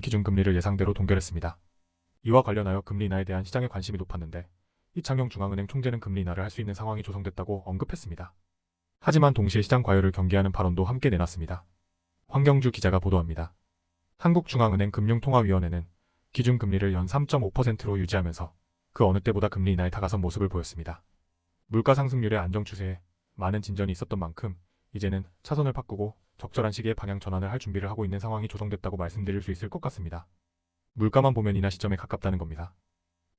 기준금리를 예상대로 동결했습니다. 이와 관련하여 금리 인하에 대한 시장의 관심이 높았는데 이창용 중앙은행 총재는 금리 인하를 할 수 있는 상황이 조성됐다고 언급했습니다. 하지만 동시에 시장 과열을 경계하는 발언도 함께 내놨습니다. 황경주 기자가 보도합니다. 한국중앙은행 금융통화위원회는 기준금리를 연 3.5%로 유지하면서 그 어느 때보다 금리 인하에 다가선 모습을 보였습니다. 물가 상승률의 안정 추세에 많은 진전이 있었던 만큼 이제는 차선을 바꾸고 적절한 시기에 방향 전환을 할 준비를 하고 있는 상황이 조성됐다고 말씀드릴 수 있을 것 같습니다. 물가만 보면 인하 시점에 가깝다는 겁니다.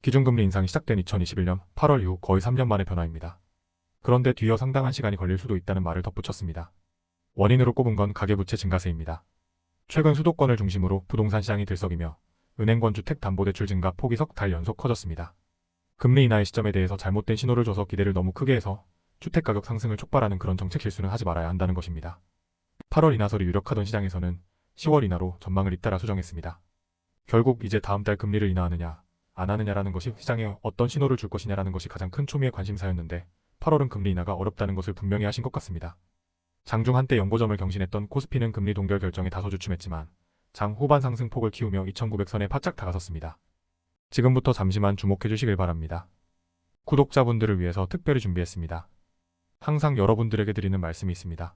기준금리 인상이 시작된 2021년 8월 이후 거의 3년 만의 변화입니다. 그런데 뒤이어 상당한 시간이 걸릴 수도 있다는 말을 덧붙였습니다. 원인으로 꼽은 건 가계부채 증가세입니다. 최근 수도권을 중심으로 부동산 시장이 들썩이며 은행권 주택담보대출 증가 폭이 석 달 연속 커졌습니다. 금리 인하의 시점에 대해서 잘못된 신호를 줘서 기대를 너무 크게 해서 주택가격 상승을 촉발하는 그런 정책 실수는 하지 말아야 한다는 것입니다. 8월 인하설이 유력하던 시장에서는 10월 인하로 전망을 잇따라 수정했습니다. 결국 이제 다음 달 금리를 인하하느냐 안 하느냐라는 것이 시장에 어떤 신호를 줄 것이냐라는 것이 가장 큰 초미의 관심사였는데 8월은 금리 인하가 어렵다는 것을 분명히 하신 것 같습니다. 장중 한때 연고점을 경신했던 코스피는 금리 동결 결정에 다소 주춤했지만 장 후반 상승폭을 키우며 2900선에 바짝 다가섰습니다. 지금부터 잠시만 주목해 주시길 바랍니다. 구독자분들을 위해서 특별히 준비했습니다. 항상 여러분들에게 드리는 말씀이 있습니다.